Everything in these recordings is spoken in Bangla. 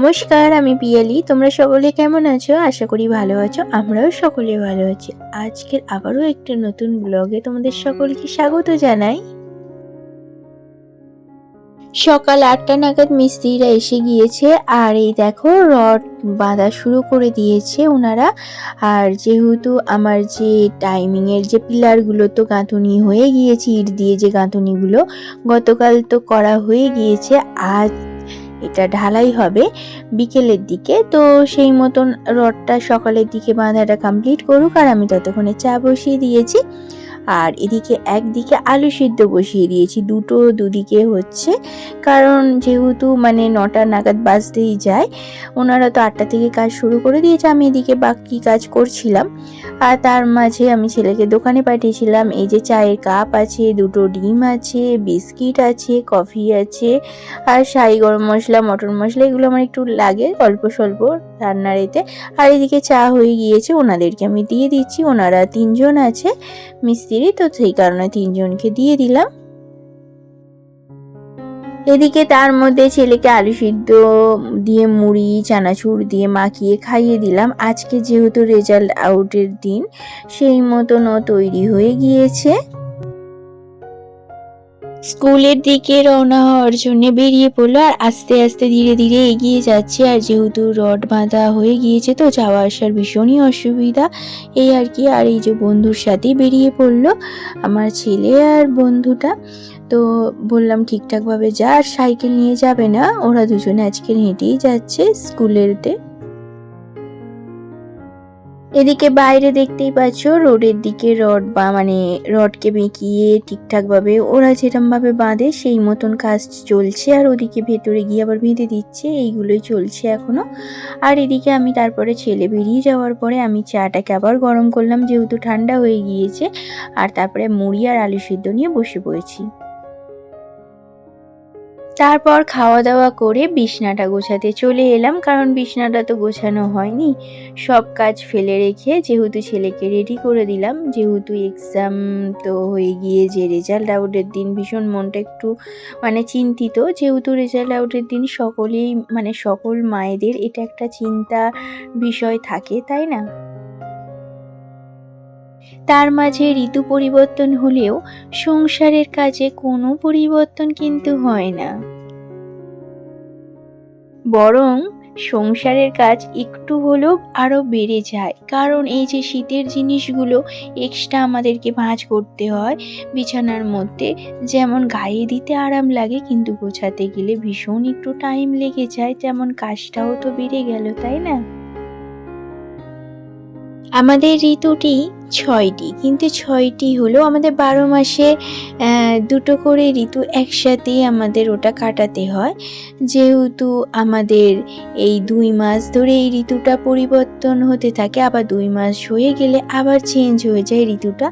নমস্কার, আমি পিয়ালি। তোমরা সকলে কেমন আছো? আশা করি ভালো আছো। আমরাও সকলে ভালো আছি। আজকের আবারও একটা নতুন ব্লগে তোমাদের সকলকে স্বাগত জানাই। সকাল আটটা নাগাদ মিস্ত্রিরা এসে গিয়েছে। আর এই দেখো, রড বাঁধা শুরু করে দিয়েছে ওনারা। আর যেহেতু আমার যে টাইমিংয়ের যে পিলারগুলো তো গাঁথুনি হয়ে গিয়েছে, ইট দিয়ে যে গাঁথুনিগুলো, গতকাল তো করা হয়ে গিয়েছে। আজ এটা ঢালাই হবে বিকেলের দিকে। তো সেই মতন রডটা সকালের দিকে বাঁধাটা কমপ্লিট করুক আর আমি ততক্ষণে চা বসিয়ে দিয়েছি। আর এদিকে একদিকে আলু সিদ্ধ বসিয়ে দিয়েছি, দুটো দুদিকে হচ্ছে। কারণ যেহেতু মানে নটা নাগাদ বাজতেই যায়, ওনারা তো আটটা থেকে কাজ শুরু করে দিয়েছে, আমি এদিকে বাকি কাজ করছিলাম। আর তার মাঝে আমি ছেলেকে দোকানে পাঠিয়েছিলাম, এই যে চায়ের কাপ আছে, দুটো ডিম আছে, বিস্কিট আছে, কফি আছে, আর শাহি গরম মশলা মটন মশলা, এগুলো আমার একটু লাগে অল্প স্বল্প রান্নার এতে। আর এদিকে চা হয়ে গিয়েছে, ওনাদেরকে আমি দিয়ে দিচ্ছি, ওনারা তিনজন আছে মিস্ত্রি তো সেই কারণে তিনজনকে দিয়ে দিলাম। এদিকে তার মধ্যে ছেলেকে আলু সিদ্ধ দিয়ে মুড়ি, চানাচুর দিয়ে মাখিয়ে খাইয়ে দিলাম। আজকে যেহেতু রেজাল্ট আউটের দিন, সেই মতনও তৈরি হয়ে গিয়েছে। স্কুলের দিকে রওনা হওয়ার জন্য বেরিয়ে পড়ল আর আস্তে আস্তে ধীরে ধীরে এগিয়ে যাচ্ছে। আর যেহেতু রড বাঁধা হয়ে গিয়েছে, তো যাওয়া আসার ভীষণই অসুবিধা। এই আর কি, আর এই যে বন্ধুর সাথেই বেরিয়ে পড়ল আমার ছেলে আর বন্ধুটা। তো বললাম, ঠিকঠাকভাবে যা, আর সাইকেল নিয়ে যাবে না? ওরা দুজনে আজকে হেঁটেই যাচ্ছে স্কুলেরতে। এদিকে বাইরে দেখতেই পাচ্ছ, রোডের দিকে রড বা মানে রডকে বেঁকিয়ে ঠিকঠাকভাবে ওরা যেরমভাবে বাঁধে সেই মতন কাজ চলছে। আর ওদিকে ভেতরে গিয়ে আবার বেঁধে দিচ্ছে, এইগুলোই চলছে এখনও। আর এদিকে আমি তারপরে ছেলে বেরিয়ে যাওয়ার পরে আমি চাটাকে আবার গরম করলাম, যেহেতু ঠান্ডা হয়ে গিয়েছে। আর তারপরে মুড়ি আর আলু সিদ্ধ নিয়ে বসে পড়েছি। তারপর খাওয়া দাওয়া করে বিছনাটা গোছাতে চলে এলাম, কারণ বিছনাটা তো গোছানো হয়নি। সব কাজ ফেলে রেখে যেহেতু ছেলেকে রেডি করে দিলাম, যেহেতু এক্সাম তো হয়ে গিয়ে যে রেজাল্ট আউটের দিন ভীষণ মনটা একটু মানে চিন্তিত। যেহেতু রেজাল্ট আউটের দিন সকলেই মানে সকল মায়েদের এটা একটা চিন্তা বিষয় থাকে, তাই না? তার মাঝে ঋতু পরিবর্তন হলেও সংসারের কাজে কোনো পরিবর্তন কিন্তু হয় না। বরং সংসারের কাজ একটু হলেও আরও বেড়ে যায়। কারণ এই যে শীতের জিনিসগুলো এক্সট্রা আমাদেরকে ভাঁজ করতে হয় বিছানার মধ্যে, যেমন গায়ে দিতে আরাম লাগে কিন্তু গোছাতে গেলে ভীষণ একটু টাইম লেগে যায়, যেমন কাজটাও তো বেড়ে গেল, তাই না? আমাদের ঋতুটি ছয়টি, কিন্তু ছয়টি হলো আমাদের বারো মাসে দুটো করে ঋতু একসাথেই আমাদের ওটা কাটাতে হয়। যেহেতু আমাদের এই দুই মাস ধরে এই ঋতুটা পরিবর্তন হতে থাকে, আবার দুই মাস হয়ে গেলে আবার চেঞ্জ হয়ে যায় ঋতুটা।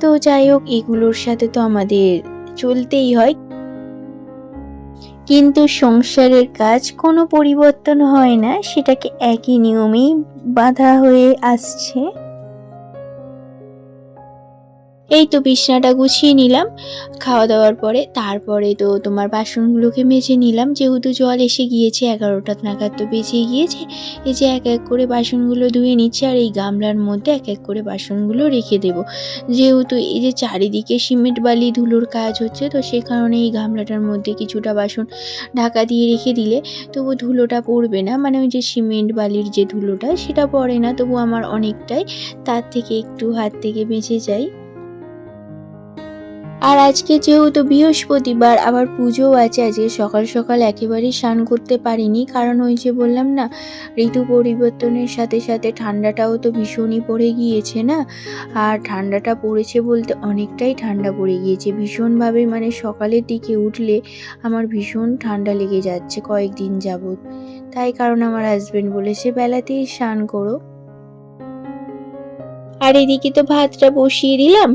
তো যাই হোক, এগুলোর সাথে তো আমাদের চলতেই হয়। কিন্তু সংসারের কাজ কোনো পরিবর্তন হয় না সেটাকে একই নিয়মেই বাধা হয়ে আসছে। এই তো বিছনাটা গুছিয়ে নিলাম। খাওয়া দাওয়ার পরে তারপরে তো তোমার বাসনগুলোকে মেজে নিলাম। যেহেতু জল এসে গিয়েছে, এগারোটা নাগাদ তো বেজে গিয়েছে। এই যে এক এক করে বাসনগুলো ধুয়ে নিচ্ছে আর এই গামলার মধ্যে এক এক করে বাসনগুলো রেখে দেব। যেহেতু এই যে চারিদিকে সিমেন্ট বালি ধুলোর কাজ হচ্ছে, তো সে কারণে এই গামলাটার মধ্যে কিছুটা বাসন ঢাকা দিয়ে রেখে দিলে তবু ধুলোটা পড়বে না। মানে ওই যে সিমেন্ট বালির যে ধুলোটা, সেটা পড়ে না। তবু আমার অনেকটাই তার থেকে একটু হাত থেকে বেঁচে যায়। আর আজকে যেহেতু বৃহস্পতিবার আবার পুজোও আছে আজকে। সকাল সকাল একেবারেই স্নান করতে পারিনি। কারণ ওই যে বললাম না, ঋতু পরিবর্তনের সাথে সাথে ঠান্ডাটাও তো ভীষণই পড়ে গিয়েছে না? আর ঠান্ডাটা পড়েছে বলতে অনেকটাই ঠান্ডা পড়ে গিয়েছে। ভীষণভাবে মানে সকালের দিকে উঠলে আমার ভীষণ ঠান্ডা লেগে যাচ্ছে কয়েকদিন যাবৎ। তাই কারণ আমার হাজব্যান্ড বলেছে, বেলাতেই স্নান করো। আর এদিকে তো ভাতটা বসিয়ে দিলাম।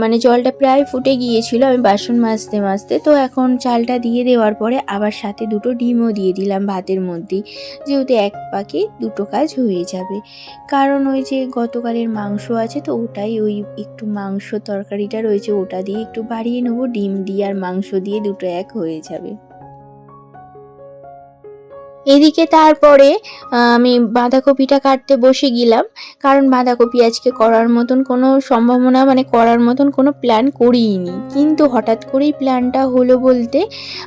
মানে জলটা প্রায় ফুটে গিয়েছিল, আমি বাসন মাজতে মাজতে। তো এখন চালটা দিয়ে দেওয়ার পরে আবার সাথে দুটো ডিমও দিয়ে দিলাম ভাতের মধ্যেই। যেহেতু এক পাকে দুটো কাজ হয়ে যাবে। কারণ ওই যে গতকালের মাংস আছে তো ওটাই ওই একটু মাংস তরকারিটা রয়েছে, ওটা দিয়ে একটু বাড়িয়ে নেব। ডিম দিয়ে আর মাংস দিয়ে দুটো এক হয়ে যাবে। এদিকে তারপরে আমি বাঁধাকপিটা কাটতে বসে গেলাম। কারণ বাঁধাকপি আজকে করার মতন কোনো সম্ভাবনা মানে করার মতন কোনো প্ল্যান করিনি কিন্তু হঠাৎ করেই প্ল্যানটা হলো বলতে,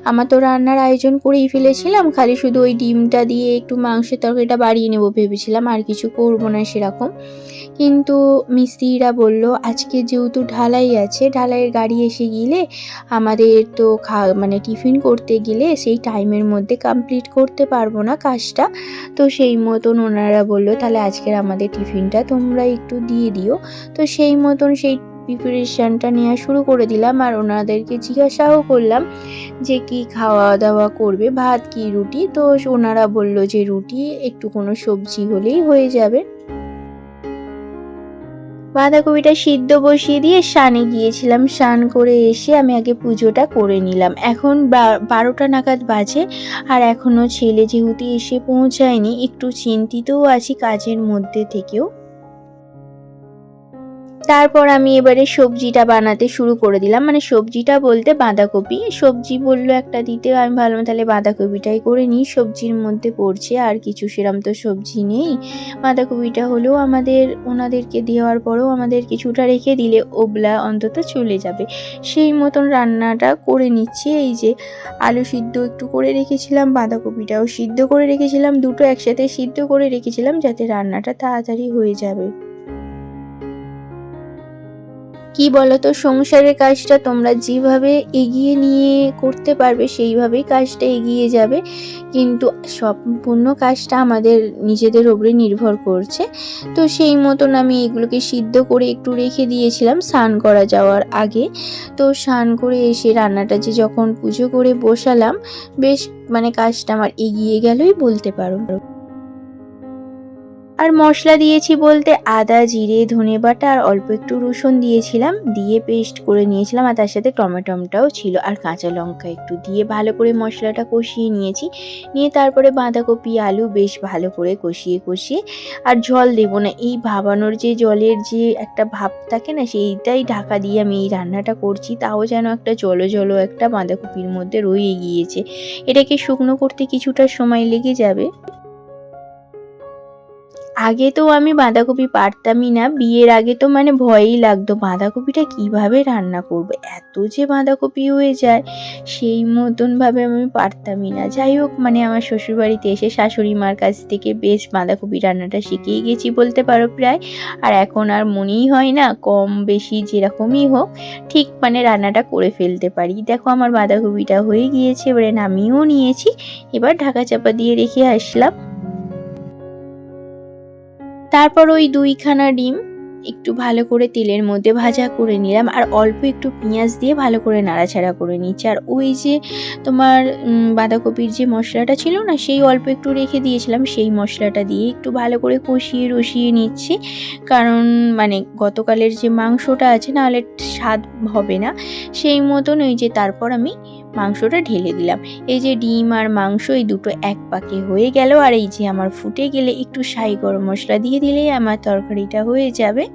আমার তো রান্নার আয়োজন করেই ফেলেছিলাম। খালি শুধু ওই ডিমটা দিয়ে একটু মাংসের তরকারিটা বাড়িয়ে নেব ভেবেছিলাম, আর কিছু করব না সেরকম। কিন্তু মিস্ত্রিরা বলল, আজকে যেহেতু ঢালাই আছে, ঢালাইয়ের গাড়ি এসে গেলে আমাদের তো খা মানে টিফিন করতে গেলে সেই টাইমের মধ্যে কমপ্লিট করতে পারব। না কাজটা। তো সেই মতন ওনারা বলল, তাহলে আজকের আমাদের টিফিনটা তোমরা একটু দিয়ে দিও। তো সেই মতন সেই প্রিপারেশানটা নেওয়া শুরু করে দিলাম আর ওনাদেরকে জিজ্ঞাসাও করলাম যে কি খাওয়া দাওয়া করবে, ভাত কি রুটি? তো ওনারা বলল যে রুটি একটু কোনো সবজি হলেই হয়ে যাবে। বাঁধাকপিটা সিদ্ধ বসিয়ে দিয়ে স্নানে গিয়েছিলাম। স্নান করে এসে আমি আগে পুজোটা করে নিলাম। এখন বারোটা নাগাদ বাজে আর এখনও ছেলে যেহেতু এসে পৌঁছায়নি, একটু চিন্তিতও আছি কাজের মধ্যে থেকেও। তারপর আমি এবারে সবজিটা বানাতে শুরু করে দিলাম। মানে সবজিটা বলতে বাঁধাকপি। সবজি বলল একটা দিতে, আমি ভাবলাম তাহলে বাঁধাকপিটাই করে নিই। সবজির মধ্যে পড়ছে আর কিছু সেরম তো সবজি নেই। বাঁধাকপিটা হলেও আমাদের, ওনাদেরকে দেওয়ার পরেও আমাদের কিছুটা রেখে দিলে ওবলা অন্তত চলে যাবে। সেই মতন রান্নাটা করে নিচ্ছি। এই যে আলু সিদ্ধ একটু করে রেখেছিলাম, বাঁধাকপিটাও সিদ্ধ করে রেখেছিলাম। দুটো একসাথে সিদ্ধ করে রেখেছিলাম যাতে রান্নাটা তাড়াতাড়ি হয়ে যাবে। কি বলতো, সংসারের কাজটা তোমরা যেভাবে এগিয়ে নিয়ে করতে পারবে, সেইভাবেই কাজটা এগিয়ে যাবে। কিন্তু সম্পূর্ণ কাজটা আমাদের নিজেদের ওপরে নির্ভর করছে। তো সেই মতন আমি এগুলোকে সিদ্ধ করে একটু রেখে দিয়েছিলাম স্নান করা যাওয়ার আগে। তো স্নান করে এসে রান্নাটা যে যখন পুজো করে বসালাম, বেশ মানে কাজটা আমার এগিয়ে গেলই বলতে পারো। আর মশলা দিয়েছি বলতে আদা, জিরে, ধনে বাটা আর অল্প একটু রসুন দিয়েছিলাম। দিয়ে পেস্ট করে নিয়েছিলাম আর তার সাথে টমেটোমটাও ছিল আর কাঁচা লঙ্কা একটু দিয়ে ভালো করে মশলাটা কষিয়ে নিয়েছি। নিয়ে তারপরে বাঁধাকপি, আলু বেশ ভালো করে কষিয়ে কষিয়ে আর জল দেবো না। এই ভাবানোর যে জলের যে একটা ভাব থাকে না, সেইটাই ঢাকা দিয়ে আমি এই রান্নাটা করছি। তাও যেন একটা জলো জলো একটা বাঁধাকপির মধ্যে রয়ে গিয়েছে। এটাকে শুকনো করতে কিছুটা সময় লেগে যাবে। আগে তো আমি বাঁধাকপি পারতামই না, বিয়ের আগে তো মানে ভয়ই লাগতো, বাঁধাকপিটা কীভাবে রান্না করব? এত যে বাঁধাকপি হয়ে যায়, সেই মতনভাবে আমি পারতামই না। যাই হোক মানে আমার শ্বশুরবাড়িতে এসে শাশুড়ি মার কাছ থেকে বেশ বাঁধাকপি রান্নাটা শিখেই গেছি বলতে পারো প্রায়। আর এখন আর মনেই হয় না, কম বেশি যেরকমই হোক, ঠিক মানে রান্নাটা করে ফেলতে পারি। দেখো আমার বাঁধাকপিটা হয়ে গিয়েছে, এবারে নামিয়েও নিয়েছি, এবার ঢাকা চাপা দিয়ে রেখে আসলাম। তারপর ওই দুইখানা ডিম একটু ভালো করে তেলের মধ্যে ভাজা করে নিলাম আর অল্প একটু পেঁয়াজ দিয়ে ভালো করে নাড়াচাড়া করে নিচ্ছি। আর ওই যে তোমার বাঁধাকপির যে মশলাটা ছিল না, সেই অল্প একটু রেখে দিয়েছিলাম, সেই মশলাটা দিয়ে একটু ভালো করে কষিয়ে রসিয়ে নিচ্ছি। কারণ মানে গতকালের যে মাংসটা আছে, নাহলে স্বাদ হবে না। সেই মতন ওই যে তারপর আমি মাংসটা ঢেলে দিলাম। এই যে ডিম আর মাংস, এই দুটো এক পাকে হয়ে গেল। আর এই যে আমার ফুটে গেলে একটু সাই গরম মশলা দিয়ে দিলেই আমার তরকারিটা হয়ে যাবে।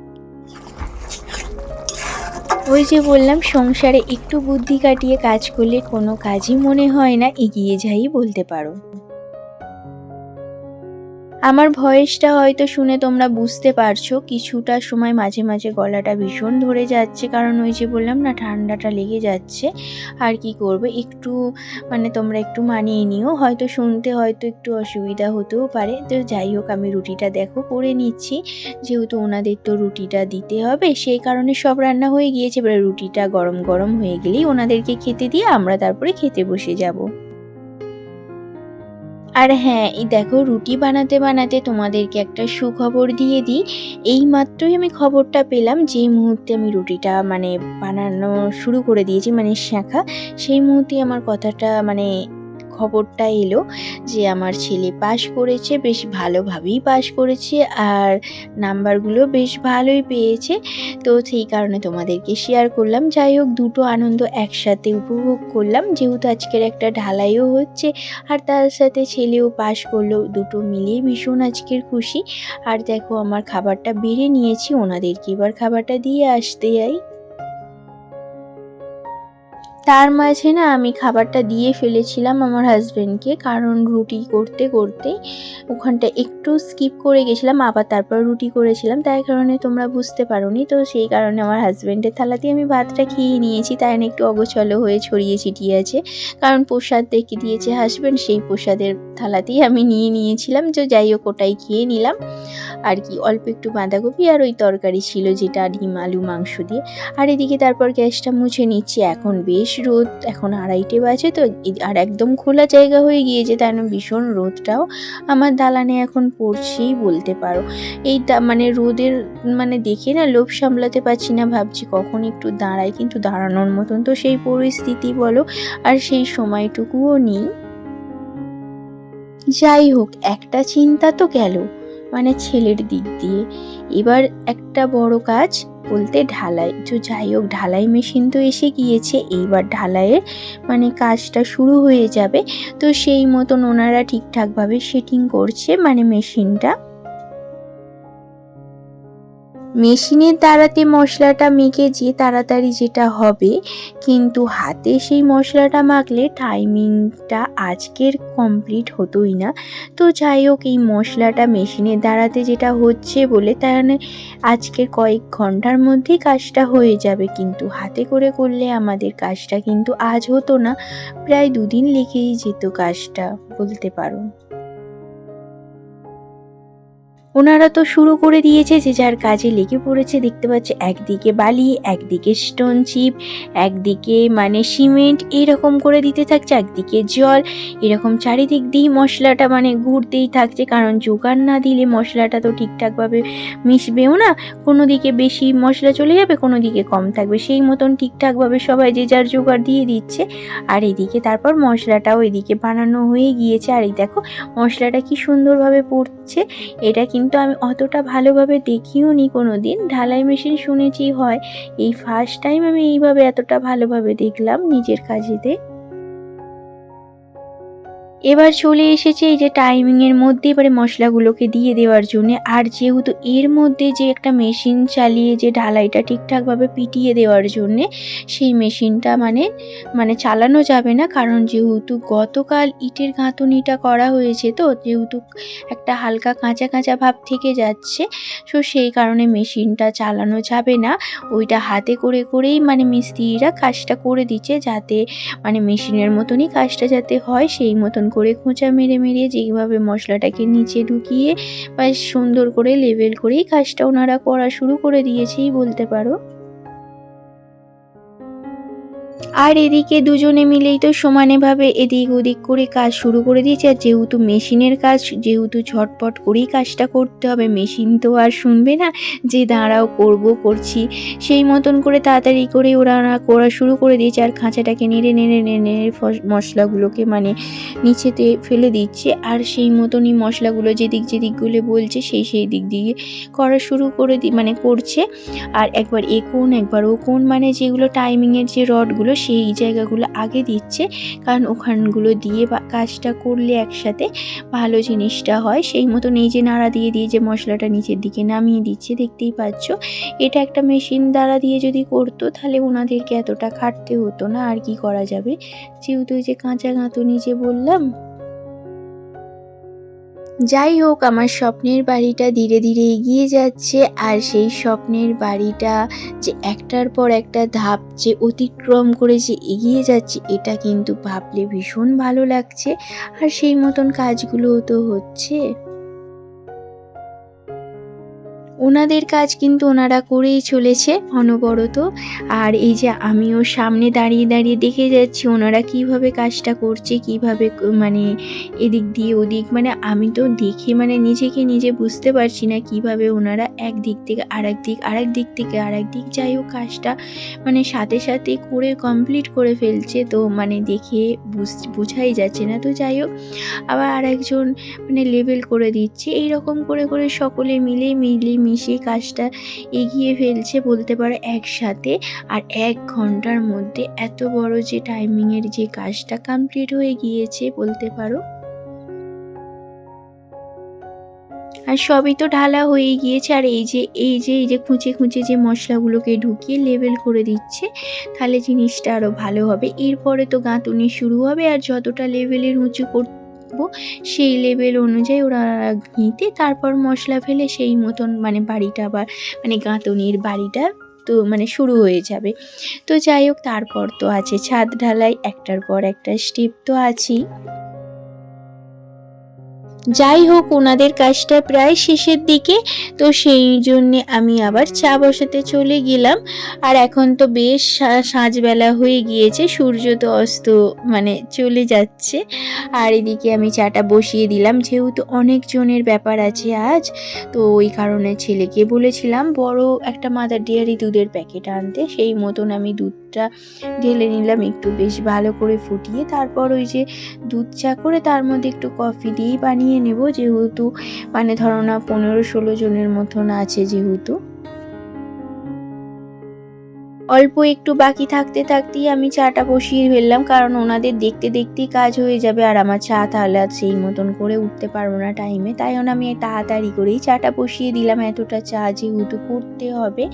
ওই যে বললাম, সংসারে একটু বুদ্ধি কাটিয়ে কাজ করলে কোনো কাজই মনে হয় না। এগিয়ে যাই বলতে পারো। আমার ভয়েসটা হয়তো শুনে তোমরা বুঝতে পারছ, কিছুটা সময় মাঝে মাঝে গলাটা ভীষণ ধরে যাচ্ছে, কারণ ওই যে বললাম না, ঠান্ডাটা লেগে যাচ্ছে। আর কি করবে? একটু মানে তোমরা একটু মানিয়ে নিও, হয়তো শুনতে হয়তো একটু অসুবিধা হতেও পারে। তো যাই হোক, আমি রুটিটা দেখো, করে নিচ্ছি। যেহেতু ওনাদের তো রুটিটা দিতে হবে, সেই কারণে সব রান্না হয়ে গিয়েছে। এবার রুটিটা গরম গরম হয়ে গেলেই ওনাদেরকে খেতে দিয়ে আমরা তারপরে খেতে বসে যাব। আর হ্যাঁ এই দেখো, রুটি বানাতে বানাতে তোমাদেরকে একটা সুখবর দিয়ে দিই। এই মাত্রই আমি খবরটা পেলাম যে মুহূর্তে আমি রুটিটা মানে বানানো শুরু করে দিয়েছি মানে শেখা। সেই মুহূর্তে আমার কথাটা মানে খবরটা এলো যে আমার ছেলে পাশ করেছে, বেশ ভালোভাবেই পাশ করেছে আর নাম্বারগুলো বেশ ভালোই পেয়েছে। তো সেই কারণে তোমাদেরকে শেয়ার করলাম। যাই হোক, দুটো আনন্দ একসাথে উপভোগ করলাম। যেহেতু আজকের একটা ঢালাইও হচ্ছে আর তার সাথে ছেলেও পাশ করল, দুটো মিলিয়ে ভীষণ আজকের খুশি। আর দেখো, আমার খাবারটা বেড়ে নিয়েছি, ওনাদেরকে এবার খাবারটা দিয়ে আসতে যাই। তার মাঝে না আমি খাবারটা দিয়ে ফেলেছিলাম আমার হাজব্যান্ডকে কারণ রুটি করতে করতে ওখানটা একটু স্কিপ করে গেছিলাম, আবার তারপর রুটি করেছিলাম। তাই কারণে তোমরা বুঝতে পারোনি। তো সেই কারণে আমার হাজবেন্ডের থালাতে আমি ভাতটা খেয়ে নিয়েছি। তাই না একটু অগোছলো হয়ে ছড়িয়ে ছিটিয়ে আছে। কারণ প্রসাদ দেখে দিয়েছে হাজবেন্ড সেই প্রসাদের থালাতেই আমি নিয়ে নিয়েছিলাম। যে যাই হোক, ওটাই খেয়ে নিলাম। আর কি, অল্প একটু বাঁধাকপি আর ওই তরকারি ছিল যেটা ডিম, আলু, মাংস দিয়ে। আর এদিকে তারপর গ্যাসটা মুছে নিচ্ছি। এখন বেশ রোদ এখন আড়াইটে বাজে তো আর একদম খোলা জায়গা হয়ে গিয়েছে, তাই ভীষণ রোদটাও আমার দালানে এখন পড়ছেই বলতে পারো। এই মানে রোদের মানে দেখে না লোভ সামলাতে পারছি না, ভাবছি কখন একটু দাঁড়াই, কিন্তু দাঁড়ানোর মতন তো সেই পরিস্থিতি বলো, আর সেই সময়টুকুও নেই। যাই হোক, একটা চিন্তা তো গেল মানে ছেলের দিক দিয়ে। এবার একটা বড় কাজ বলতে ঢালাই, তো যাই হোক, ঢালাই মেশিন তো এসে গিয়েছে। এইবার ঢালাইয়ের মানে কাজটা শুরু হয়ে যাবে। তো সেই মতন ওনারা ঠিকঠাকভাবে সেটিং করছে মানে মেশিনটা মেশিনের দ্বারাতে মশলাটা মেখে যে তাড়াতাড়ি যেটা হবে, কিন্তু হাতে সেই মশলাটা মাখলে টাইমিংটা আজকের কমপ্লিট হতোই না। তো যাই হোক, এই মশলাটা মেশিনের দ্বারাতে যেটা হচ্ছে বলে তাহলে আজকের কয়েক ঘণ্টার মধ্যেই কাজটা হয়ে যাবে, কিন্তু হাতে করে করলে আমাদের কাজটা কিন্তু আজ হতো না। প্রায় দুদিন লেগেই যেত কাজটা, বলতে পারো। ওনারা তো শুরু করে দিয়েছে যে যার কাজে লেগে পড়েছে, দেখতে পাচ্ছে একদিকে বালি, একদিকে স্টোন চিপ একদিকে মানে সিমেন্ট এরকম করে দিতে থাকছে, একদিকে জল, এরকম চারিদিক দিয়েই মশলাটা মানে ঘুরতেই থাকছে, কারণ জোগাড় না দিলে মশলাটা তো ঠিকঠাকভাবে মিশবেও না, কোনো দিকে বেশি মশলা চলে যাবে, কোনো দিকে কম থাকবে, সেই মতন ঠিকঠাকভাবে সবাই যে যার জোগাড় দিয়ে দিচ্ছে, আর এদিকে তারপর মশলাটাও এদিকে বানানো হয়ে গিয়েছে, আর এই দেখো মশলাটা কি সুন্দরভাবে পড়ছে, এটা কিন্তু আমি অতটা ভালোভাবে দেখিও নি কোনো দিন ঢালাই মেশিন শুনেছি হয়। এই ফার্স্ট টাইম আমি এইভাবে এতটা ভালোভাবে দেখলাম নিজের কাজেতে। এবার চলে এসেছে এই যে টাইমিংয়ের মধ্যে এবারে মশলাগুলোকে দিয়ে দেওয়ার জন্য। আর যেহেতু এর মধ্যে যে একটা মেশিন চালিয়ে যে ঢালাইটা ঠিকঠাকভাবে পিটিয়ে দেওয়ার জন্যে, সেই মেশিনটা মানে মানে চালানো যাবে না। কারণ যেহেতু গতকাল ইটের গাঁথুনিটা করা হয়েছে তো, যেহেতু একটা হালকা কাঁচা কাঁচা ভাব থেকে যাচ্ছে সো সেই কারণে মেশিনটা চালানো যাবে না। ওইটা হাতে করে করেই মানে মিস্ত্রিরা কাজটা করে দিচ্ছে যাতে মানে মেশিনের মতনই কাজটা যাতে হয়, সেই মতন করে খোঁচা মেরে মেরে যেভাবে মশলাটাকে নিচে ঢুকিয়ে বা সুন্দর করে লেভেল করেই কাজটা ওনারা করা শুরু করে দিয়েছেই বলতে পারো। আর এদিকে দুজনে মিলেই তো সমানেভাবে এদিক ওদিক করে কাজ শুরু করে দিয়েছে। আর যেহেতু মেশিনের কাজ, যেহেতু ঝটপট করেই কাজটা করতে হবে, মেশিন তো আর শুনবে না যে দাঁড়াও করব, করছি। সেই মতন করে তাড়াতাড়ি করে ওরা করা শুরু করে দিয়েছে। আর খাঁচাটাকে নেড়ে নেড়ে নেড়ে নেড়ে মশলাগুলোকে মানে নিচেতে ফেলে দিচ্ছে। আর সেই মতনই মশলাগুলো যেদিক যেদিকগুলো বলছে, সেই সেই দিক দিয়ে করা শুরু করে দি মানে করছে। আর একবার এ কোন একবার ও কোন মানে যেগুলো টাইমিংয়ের যে রডগুলো সেই জায়গাগুলো আগে দিচ্ছে, কারণ ওখানগুলো দিয়ে কাজটা করলে একসাথে ভালো জিনিসটা হয়। সেই মতো এই যে নাড়া দিয়ে দিয়ে যে মশলাটা নিচের দিকে নামিয়ে দিচ্ছে, দেখতেই পাচ্ছ? এটা একটা মেশিন দ্বারা দিয়ে যদি করতো, তাহলে ওনাদেরকে এতটা খাটতে হতো না, আর কি করা যাবে? যেহেতু যে কাঁচা গাঁথুনি যে বললাম যাই হোক, আমার স্বপ্নের বাড়িটা ধীরে ধীরে এগিয়ে যাচ্ছে আর সেই স্বপ্নের বাড়িটা যে একটার পর একটা ধাপ যে অতিক্রম করে যে এগিয়ে যাচ্ছে, এটা কিন্তু ভাবলে ভীষণ ভালো লাগছে। আর সেই মতন কাজগুলোও তো হচ্ছে। ওনাদের কাজ কিন্তু ওনারা করেই চলেছে অনবরত। আর এই যে আমিও সামনে দাঁড়িয়ে দাঁড়িয়ে দেখে যাচ্ছি ওনারা কীভাবে কাজটা করছে, কীভাবে মানে এদিক দিয়ে ওদিক মানে আমি তো দেখে মানে নিজেকে নিজে বুঝতে পারছি না কীভাবে ওনারা এক দিক থেকে আরেক দিক আরেক দিক থেকে আরেক দিক যাই হোক কাজটা মানে সাথে সাথে করে কমপ্লিট করে ফেলছে তো মানে দেখে বুঝ- বোঝাই যাচ্ছে না তো যাই হোক। আবার আরেকজন মানে লেবেল করে দিচ্ছে। এই রকম করে করে সকলে মিলে মিলে মিশিয়ে কাজটা এগিয়ে ফেলছে বলতে পারো একসাথে। আর এক ঘণ্টার মধ্যে এত বড় যে টাইমিংয়ের যে কাজটা কমপ্লিট হয়ে গিয়েছে বলতে পারো। আর সবই তো ঢালা হয়ে গিয়েছে। আর এই যে এই যে এই যে খুঁচে খুঁচে যে মশলাগুলোকে ঢুকিয়ে লেবেল করে দিচ্ছে, তাহলে জিনিসটা আরও ভালো হবে। এরপরে তো গাঁথুনি শুরু হবে। আর যতটা লেভেলের উঁচু করব সেই লেভেল অনুযায়ী ওরা নিতে, তারপর মশলা ফেলে সেই মতন মানে বাড়িটা আবার মানে গাঁথনির বাড়িটা তো মানে শুরু হয়ে যাবে। তো যাই হোক, তারপর তো আছে ছাদ ঢালাই, একটার পর একটা স্টেপ তো আছেই। যাই হোক, ওনাদের কাজটা প্রায় শেষের দিকে, তো সেই জন্যে আমি আবার চা বসাতে চলে গেলাম। আর এখন তো বেশ সা- সাঁঝবেলা হয়ে গিয়েছে, সূর্য তো অস্ত মানে চলে যাচ্ছে। আর এদিকে আমি চাটা বসিয়ে দিলাম, যেহেতু অনেকজনের ব্যাপার আছে আজ, তো ওই কারণে ছেলেকে বলেছিলাম, বড় একটা মাদার ডেয়ারি দুধের প্যাকেট আনতে, সেই মতন আমি দুধটা ঢেলে নিলাম একটু বেশ ভালো করে ফুটিয়ে, তারপর ওই যে দুধ চা করে তার মধ্যে একটু কফি দিয়েই বানিয়ে নেব, যেহেতু মানে ধরো না পনেরো ষোলো জনের মতন আছে যেহেতু। অল্প একটু বাকি থাকতে থাকতেই আমি চাটা বসিয়ে ফেললাম, কারণ ওনাদের দেখতে দেখতেই কাজ হয়ে যাবে আর আমার চা তাহলে আর সেই মতন করে উঠতে পারব না টাইমে তাই জন্য আমি তাড়াতাড়ি করেই চাটা বসিয়ে দিলাম, এতটা চা যেহেতু করতে হবে।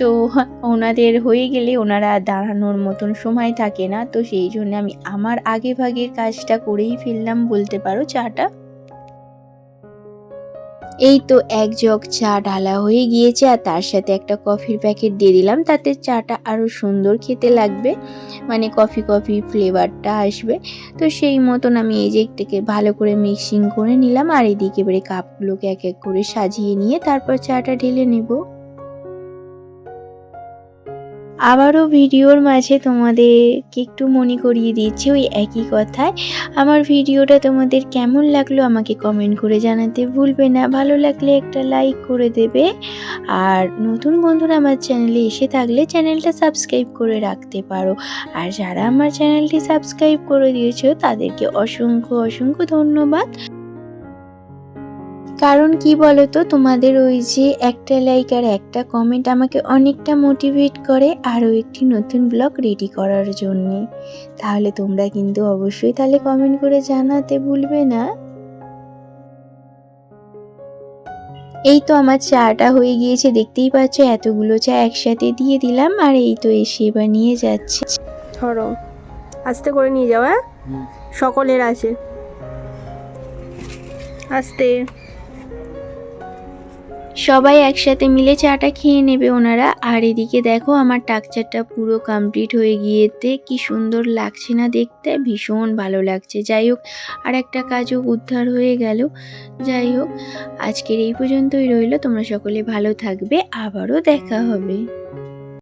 তো ওনাদের হয়ে গেলে ওনারা দাঁড়ানোর মতন সময় থাকে না, তো সেই জন্য আমি আমার আগে ভাগের কাজটা করেই ফেললাম, বলতে পারো চাটা। এই তো এক জগ চা ঢালা হয়ে গিয়েছে আর তার সাথে একটা কফির প্যাকেট দিয়ে দিলাম। তাতে চাটা আরও সুন্দর খেতে লাগবে মানে কফি কফি ফ্লেভারটা আসবে। তো সেই মতন আমি এই যে একটাকে ভালো করে মিক্সিং করে নিলাম আর এদিকে এবারে কাপগুলোকে এক এক করে সাজিয়ে নিয়ে তারপর চাটা ঢেলে নেব। আবারও ভিডিওর মাঝে তোমাদেরকে একটু মনে করিয়ে দিচ্ছি ওই একই কথায়। আমার ভিডিওটা তোমাদের কেমন লাগল আমাকে কমেন্ট করে জানাতে ভুলবে না। ভালো লাগলে একটা লাইক করে দেবে। আর নতুন বন্ধুরা আমার চ্যানেলে এসে থাকলে চ্যানেলটা সাবস্ক্রাইব করে রাখতে পারো। আর যারা আমার চ্যানেলটি সাবস্ক্রাইব করে দিয়েছ, তাদেরকে অসংখ্য অসংখ্য ধন্যবাদ। কারণ কি বলতো তোমাদের ওই যে একটা লাইক আর একটা কমেন্ট আমাকে অনেকটা মোটিভেট করে আরও একটি নতুন ব্লগ রেডি করার জন্যে। তাহলে তোমরা কিন্তু অবশ্যই তাহলে কমেন্ট করে জানাতে ভুলবে না। এই তো আমার চাটা হয়ে গিয়েছে দেখতেই পাচ্ছ এতগুলো চা একসাথে দিয়ে দিলাম আর এই তো এসে এবার নিয়ে যাচ্ছে। ধরো আস্তে করে নিয়ে যাও হ্যাঁ? সকলের আছে। আস্তে। সবাই একসাথে মিলে চাটা খেয়ে নেবে ওনারা। আর এদিকে দেখো আমার টাকচারটা পুরো কমপ্লিট হয়ে গিয়েতে কি সুন্দর লাগছে না দেখতে, ভীষণ ভালো লাগছে। যাই হোক, আর একটা কাজও উদ্ধার হয়ে গেল। যাই হোক, আজকের এই পর্যন্তই রইল। তোমরা সকলে ভালো থাকবে। আবারও দেখা হবে।